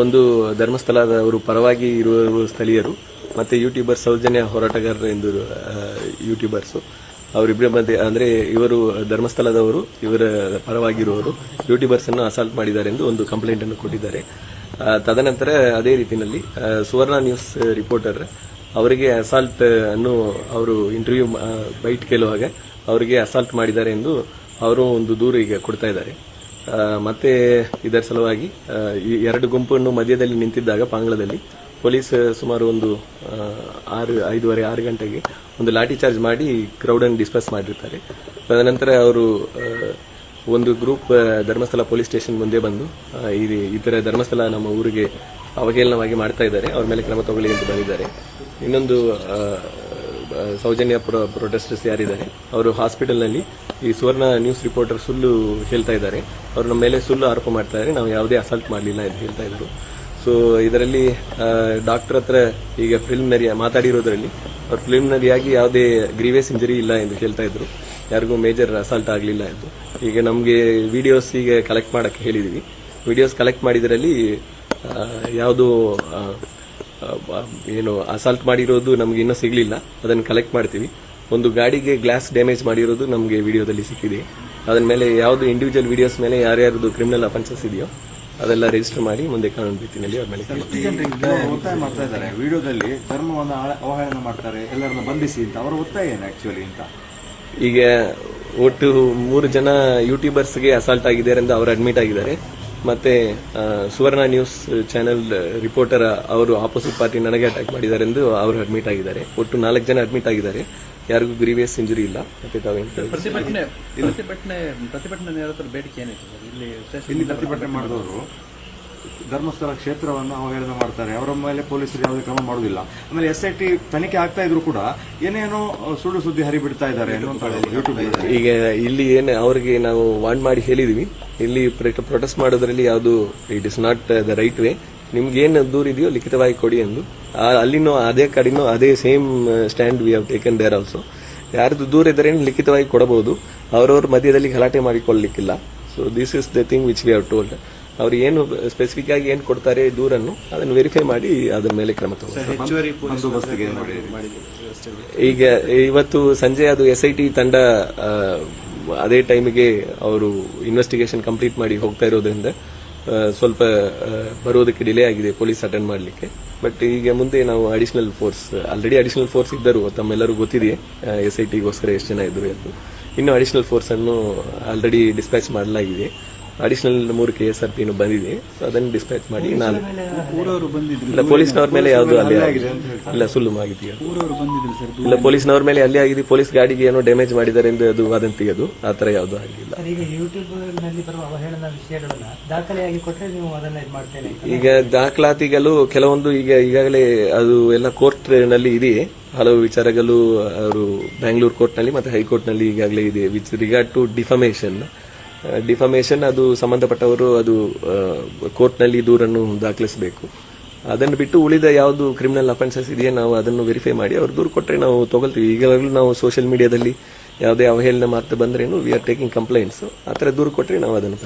ಒಂದು ಧರ್ಮಸ್ಥಳದವರು ಪರವಾಗಿ ಇರುವ ಸ್ಥಳೀಯರು ಮತ್ತೆ ಯೂಟ್ಯೂಬರ್ ಸೌಜನ್ಯ ಹೋರಾಟಗಾರರು ಎಂದು ಯೂಟ್ಯೂಬರ್ಸ್ ಅವರಿಬ್ಬರ ಮಧ್ಯೆ, ಅಂದ್ರೆ ಇವರು ಧರ್ಮಸ್ಥಳದವರು, ಇವರ ಪರವಾಗಿರುವವರು ಯೂಟ್ಯೂಬರ್ಸ್ ಅನ್ನು ಅಸಾಲ್ಟ್ ಮಾಡಿದ್ದಾರೆ ಎಂದು ಒಂದು ಕಂಪ್ಲೇಂಟ್ ಅನ್ನು ಕೊಟ್ಟಿದ್ದಾರೆ. ತದನಂತರ ಅದೇ ರೀತಿಯಲ್ಲಿ ಸುವರ್ಣ ನ್ಯೂಸ್ ರಿಪೋರ್ಟರ್ ಅವರಿಗೆ ಅಸಾಲ್ಟ್ ಅನ್ನು ಅವರು ಇಂಟರ್ವ್ಯೂ ಬೈಟ್ ಕೇಳುವಾಗ ಅವರಿಗೆ ಅಸಾಲ್ಟ್ ಮಾಡಿದ್ದಾರೆ ಎಂದು ಅವರು ಒಂದು ದೂರು ಈಗ ಕೊಡ್ತಾ ಇದ್ದಾರೆ. ಮತ್ತೆ ಇದರ ಸಲುವಾಗಿ ಈ ಎರಡು ಗುಂಪನ್ನು ಮಧ್ಯದಲ್ಲಿ ನಿಂತಿದ್ದಾಗ ಪಾಂಗ್ಲದಲ್ಲಿ ಪೊಲೀಸ್ ಸುಮಾರು ಒಂದು ಆರು, ಐದೂವರೆ, ಆರು ಗಂಟೆಗೆ ಒಂದು ಲಾಠಿ ಚಾರ್ಜ್ ಮಾಡಿ ಕ್ರೌಡ್ ಅನ್ನು ಡಿಸ್ಪರ್ಸ್ ಮಾಡಿರ್ತಾರೆ. ತದನಂತರ ಅವರು ಒಂದು ಗ್ರೂಪ್ ಧರ್ಮಸ್ಥಳ ಪೊಲೀಸ್ ಸ್ಟೇಷನ್ ಮುಂದೆ ಬಂದು ಈ ಥರ ಧರ್ಮಸ್ಥಳ ನಮ್ಮ ಊರಿಗೆ ಅವಹೇಳನವಾಗಿ ಮಾಡ್ತಾ ಇದ್ದಾರೆ. ಅವ್ರ ಮೇಲೆ ಕ್ರಮ ತಗೊಳ್ಳಿ ಎಂದು ಬಂದಿದ್ದಾರೆ. ಇನ್ನೊಂದು ಸೌಜನ್ಯ ಪ್ರೊ- ಪ್ರೊಟೆಸ್ಟರ್ಸ್ ಯಾರಿದ್ದಾರೆ? ಅವರು ಹಾಸ್ಪಿಟಲ್ನಲ್ಲಿ ಈ ಸುವರ್ಣ ನ್ಯೂಸ್ ರಿಪೋರ್ಟರ್ ಸುಳ್ಳು ಹೇಳ್ತಾ ಇದ್ದಾರೆ. ಅವರು ನಮ್ಮ ಮೇಲೆ ಸುಳ್ಳು ಆರೋಪ ಮಾಡ್ತಾ ಇದ್ದಾರೆ. ನಾವು ಯಾವುದೇ ಅಸಲ್ಟ್ ಮಾಡಲಿಲ್ಲ ಎಂದು ಹೇಳ್ತಾ ಇದ್ದರು ಸೊ ಇದರಲ್ಲಿ ಡಾಕ್ಟರ್ ಹತ್ರ ಈಗ ಪ್ರಿಲಿಮಿನರಿ ಮಾತಾಡಿರೋದ್ರಲ್ಲಿ ಅವ್ರು ಪ್ರಿಲಿಮಿನರಿಯಾಗಿ ಯಾವುದೇ ಗ್ರೀವೇಸ್ ಇಂಜರಿ ಇಲ್ಲ ಎಂದು ಹೇಳ್ತಾ ಇದ್ರು. ಯಾರಿಗೂ ಮೇಜರ್ ಅಸಾಲ್ಟ್ ಆಗಲಿಲ್ಲ ಎಂದು. ಈಗ ನಮಗೆ ವಿಡಿಯೋಸ್ ಈಗ ಕಲೆಕ್ಟ್ ಮಾಡಕ್ಕೆ ಹೇಳಿದೀವಿ. ವಿಡಿಯೋಸ್ ಕಲೆಕ್ಟ್ ಮಾಡಿದ್ರಲ್ಲಿ ಯಾವುದು ಏನು ಅಸಾಲ್ಟ್ ಮಾಡಿರೋದು ನಮ್ಗೆ ಇನ್ನೂ ಸಿಗ್ಲಿಲ್ಲ. ಅದನ್ನು ಕಲೆಕ್ಟ್ ಮಾಡ್ತೀವಿ. ಒಂದು ಗಾಡಿಗೆ ಗ್ಲಾಸ್ ಡ್ಯಾಮೇಜ್ ಮಾಡಿರೋದು ನಮಗೆ ವಿಡಿಯೋದಲ್ಲಿ ಸಿಕ್ಕಿದೆ. ಅದನ್ನ ಮೇಲೆ ಯಾವುದು ಇಂಡಿವಿಜುವಲ್ ವಿಡಿಯೋಸ್ ಮೇಲೆ ಯಾರ್ಯಾರದು ಕ್ರಿಮಿನಲ್ ಅಫೆನ್ಸಸ್ ಇದೆಯೋ ಅದೆಲ್ಲ ರಿಜಿಸ್ಟರ್ ಮಾಡಿ ಮುಂದೆ ಕಾನೂನು ರೀತಿಯಲ್ಲಿ ಅವ್ರ ಮೇಲೆ ಒತ್ತಾಯ ಮಾಡ್ತಾ ಇದ್ದಾರೆ. ವಿಡಿಯೋದಲ್ಲಿ ಧರ್ಮವನ್ನು ಅವಹೇಳನ ಮಾಡ್ತಾರೆ ಎಲ್ಲರನ್ನ ಬಂಧಿಸಿ ಅಂತ. ಅವರ ಒತ್ತಾಯ ಏನು ಆಕ್ಚುಲಿ ಅಂತ? ಈಗ ಒಟ್ಟು ಮೂರು ಜನ ಯೂಟ್ಯೂಬರ್ಸ್ಗೆ ಅಸಾಲ್ಟ್ ಆಗಿದ್ದಾರೆ ಅಂತ ಅವರು ಅಡ್ಮಿಟ್ ಆಗಿದ್ದಾರೆ. ಮತ್ತೆ ಸುವರ್ಣ ನ್ಯೂಸ್ ಚಾನೆಲ್ ರಿಪೋರ್ಟರ್ ಅವರು ಆಪೋಸಿಟ್ ಪಾರ್ಟಿ ನನಗೆ ಅಟ್ಯಾಕ್ ಮಾಡಿದ್ದಾರೆ ಎಂದು ಅವರು ಅಡ್ಮಿಟ್ ಆಗಿದ್ದಾರೆ. ಒಟ್ಟು ನಾಲ್ಕು ಜನ ಅಡ್ಮಿಟ್ ಆಗಿದ್ದಾರೆ. ಯಾರಿಗೂ ಗ್ರೀವಿಯಸ್ ಇಂಜುರಿ ಇಲ್ಲ. ಮತ್ತೆ ತಾವೇನು ಇಲ್ಲಿ ಪ್ರತಿಭಟನೆ ಮಾಡಿದವರು ಧರ್ಮಸ್ಥಳ ಕ್ಷೇತ್ರವನ್ನು ಅವಹೇಳನ ಮಾಡ್ತಾರೆ. ಅವರ ಮೇಲೆ ಪೊಲೀಸರು ಯಾವುದೇ ಕ್ರಮ ಮಾಡುವುದಿಲ್ಲ. ಆಮೇಲೆ ಎಸ್ ಐ ಟಿ ತನಿಖೆ ಆಗ್ತಾ ಇದ್ರು ಕೂಡ ಏನೇನೋ ಸುಳ್ಳು ಸುದ್ದಿ ಹರಿಬಿಡ್ತಾ ಇದ್ದಾರೆ ಈಗ ಇಲ್ಲಿ ಏನು ಅವರಿಗೆ ನಾವು ವಾಂಡ್ ಮಾಡಿ ಹೇಳಿದೀವಿ. ಇಲ್ಲಿ ಪ್ರೊಟೆಸ್ಟ್ ಮಾಡೋದ್ರಲ್ಲಿ ಯಾವುದು it is not the right way ನಿಮ್ಗೆ ಏನು ದೂರ ಇದೆಯೋ ಲಿಖಿತವಾಗಿ ಕೊಡಿ ಎಂದು. ಅಲ್ಲಿನೋ ಅಲ್ಲಿನೂ ಅದೇ ಕಡೆನೋ ಅದೇ same stand we have taken there also ಯಾರದು ದೂರ ಇದ್ದರೆ ಲಿಖಿತವಾಗಿ ಕೊಡಬಹುದು ಅವರವ್ರ ಮಧ್ಯದಲ್ಲಿ ಗಲಾಟೆ ಮಾಡಿಕೊಳ್ಳಲಿಕ್ಕಿಲ್ಲ so this is the thing which we have told ಅವ್ರು ಏನು ಸ್ಪೆಸಿಫಿಕ್ ಆಗಿ ಏನು ಕೊಡ್ತಾರೆ ದೂರನ್ನು ಅದನ್ನು ವೆರಿಫೈ ಮಾಡಿ ಅದರ ಮೇಲೆ ಕ್ರಮ ಮಾಡಿ ಈಗ ಇವತ್ತು ಸಂಜೆ ಅದು ಎಸ್ ಐ ಟಿ ತಂಡ ಅದೇ ಟೈಮಿಗೆ ಅವರು ಇನ್ವೆಸ್ಟಿಗೇಷನ್ ಕಂಪ್ಲೀಟ್ ಮಾಡಿ ಹೋಗ್ತಾ ಇರೋದ್ರಿಂದ ಸ್ವಲ್ಪ ಬರೋದಕ್ಕೆ ಡಿಲೇ ಆಗಿದೆ ಪೊಲೀಸ್ ಅಟೆಂಡ್ ಮಾಡಲಿಕ್ಕೆ. ಬಟ್ ಈಗ ಮುಂದೆ ನಾವು additional force already additional force ಇದ್ದರು ತಮ್ಮೆಲ್ಲರೂ ಗೊತ್ತಿದೆ ಎಸ್ ಐ ಟಿಗೋಸ್ಕರ ಎಷ್ಟು ಜನ ಇದ್ರು ಎಂದು. ಇನ್ನು ಅಡಿಷನಲ್ ಫೋರ್ಸ್ ಅನ್ನು ಆಲ್ರೆಡಿ ಡಿಸ್ಪ್ಯಾಚ್ ಮಾಡಲಾಗಿದೆ. ಅಡಿಷನಲ್ ಮೂರು ಕೆ ಎಸ್ ಆರ್ ಪಿ ಬಂದಿದೆ. ಸೊ ಅದನ್ನು ಡಿಸ್ಪ್ಯಾಚ್ ಮಾಡಿ ನಾನು ಇಲ್ಲ ಪೊಲೀಸ್ನವ್ರ ಮೇಲೆ ಯಾವುದು ಅಲ್ಲೇ ಆಗಿದೆ ಇಲ್ಲ ಸುಳ್ಳು ಮಾಹಿತಿ ಇಲ್ಲ ಪೊಲೀಸ್ನವ್ರ ಮೇಲೆ ಅಲ್ಲಿ ಆಗಿದೆ. ಪೊಲೀಸ್ ಗಾಡಿಗೆ ಏನೋ ಡ್ಯಾಮೇಜ್ ಮಾಡಿದ್ದಾರೆ ಎಂದು ಅದು ವದಂತಿ ಅದು. ಆ ತರ ಯಾವುದು ಆಗಿಲ್ಲ. ಈಗ ಯೂಟ್ಯೂಬ್ನಲ್ಲಿ ಬರುವ ಅವಹೇಳನ ವಿಷಯಗಳನ್ನ ದಾಖಲೆಯಾಗಿ ಕೊಟ್ಟರೆ ನೀವು ಅದನ್ನ ಇದು ಮಾಡ್ತೇನೆ ಈಗ ದಾಖಲಾತಿಗಳು ಕೆಲವೊಂದು ಈಗ ಈಗಾಗಲೇ ಅದು ಎಲ್ಲ ಕೋರ್ಟ್ನಲ್ಲಿ ಇದೆ. ಹಲವು ವಿಚಾರಗಳು ಅವರು ಬ್ಯಾಂಗ್ಳೂರ್ ಕೋರ್ಟ್ನಲ್ಲಿ ಮತ್ತೆ ಹೈಕೋರ್ಟ್ನಲ್ಲಿ ಈಗಾಗಲೇ ಇದೆ. With regard to defamation defamation, ಅದು ಸಂಬಂಧಪಟ್ಟವರು ಅದು ಕೋರ್ಟ್ನಲ್ಲಿ ದೂರನ್ನು ದಾಖಲಿಸಬೇಕು. ಅದನ್ನು ಬಿಟ್ಟು ಉಳಿದ ಯಾವುದು ಕ್ರಿಮಿನಲ್ ಅಫೆನ್ಸಸ್ ಇದೆಯಾ, ನಾವು ಅದನ್ನು ವೆರಿಫೈ ಮಾಡಿ ಅವ್ರು ದೂರು ಕೊಟ್ಟರೆ ನಾವು ತಗೊಳ್ತೀವಿ. ಈಗಾಗಲೂ ನಾವು ಸೋಷಿಯಲ್ ಮೀಡಿಯಾದಲ್ಲಿ ಯಾವುದೇ ಅವಹೇಳನ ಮಾತು ಬಂದ್ರೇನು ವಿ ಆರ್ ಟೇಕಿಂಗ್ ಕಂಪ್ಲೇಂಟ್ಸ್ ಆ ಥರ ದೂರು ಕೊಟ್ಟರೆ ನಾವು ಅದನ್ನು.